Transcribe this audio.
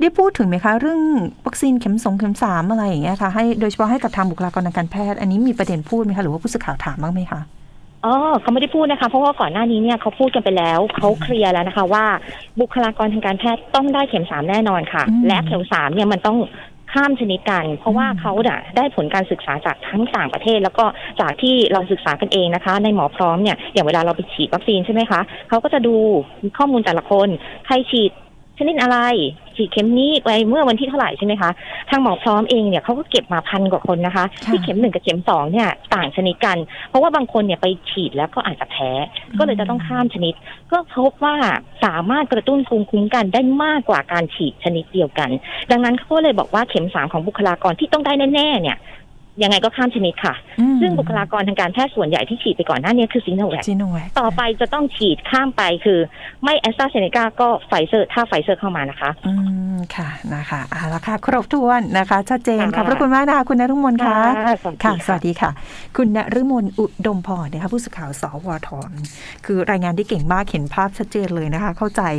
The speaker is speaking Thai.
ได้พูดถึงไหมคะ เรื่องวัคซีนเข็มสองเข็มสามอะไรอย่างเงี้ยค่ะให้โดยเฉพาะให้กับทางบุคลากรทางการแพทย์ อันนี้มีประเด็นพูดไหมคะหรือว่าผู้สื่อข่าวถามบ้างไหมคะอ๋อเขาไม่ได้พูดนะคะ เพราะว่าก่อนหน้านี้เนี่ยเขาพูดกันไปแล้วเขาเคลียร์แล้วนะคะ ว่าบุคลากรทางการแพทย์ต้องได้เข็มสามแน่นอนค่ะอืมและเข็มสามเนี่ยมันต้องข้ามชนิดกัน เพราะว่าอืมเขาเนี่ยได้ผลการศึกษาจากทั้งต่างประเทศ แล้วก็จากที่เราศึกษากันเองนะคะ ในหมอพร้อมเนี่ยอย่างเวลาเราไปฉีดวัคซีนใช่ไหมคะเขาก็จะดูข้อมูลแต่ละคนใครฉีด ชนิดอะไร ฉีดเข็มนี้ไปเมื่อวันที่เท่าไหร่ใช่ไหมคะ ทางหมอพร้อมเองเนี่ยเขาก็เก็บมาพันกว่าคนนะคะค่ะที่เข็มหนึ่งกับเข็มสองเนี่ยต่างชนิดกัน เพราะว่าบางคนเนี่ยไปฉีดแล้วก็อาจจะแพ้ ก็เลยจะต้องข้ามชนิด ก็พบว่าสามารถกระตุ้นภูมิคุ้มกันได้มากกว่าการฉีดชนิดเดียวกัน ดังนั้นเขาก็เลยบอกว่าเข็มสามของบุคลากรที่ต้องได้แน่ๆเนี่ย ยังไงก็ข้ามชนิดค่ะอืมซึ่งบุคลากรทางการแพทย์ส่วนใหญ่ที่ฉีดไปก่อนหน้านี้คือซีโนแวคซีโนแวคต่อไปจะต้องฉีดข้ามไปคือไม่แอสตราเซเนกาก็ไฟเซอร์ ถ้าไฟเซอร์เข้ามานะคะ อืมค่ะนะคะเอาละค่ะ ครบถ้วนนะคะ ชัดเจนค่ะค่ะพระคุณมากนะคะคุณนฤมลค่ะสวัสดีค่ะค่ะ สวัสดีค่ะ คุณนฤมลอุดมพรนะคะผู้สื่อข่าวสวทคือรายงานได้เก่งมากเห็นภาพชัดเจนเลยนะคะ เข้าใจ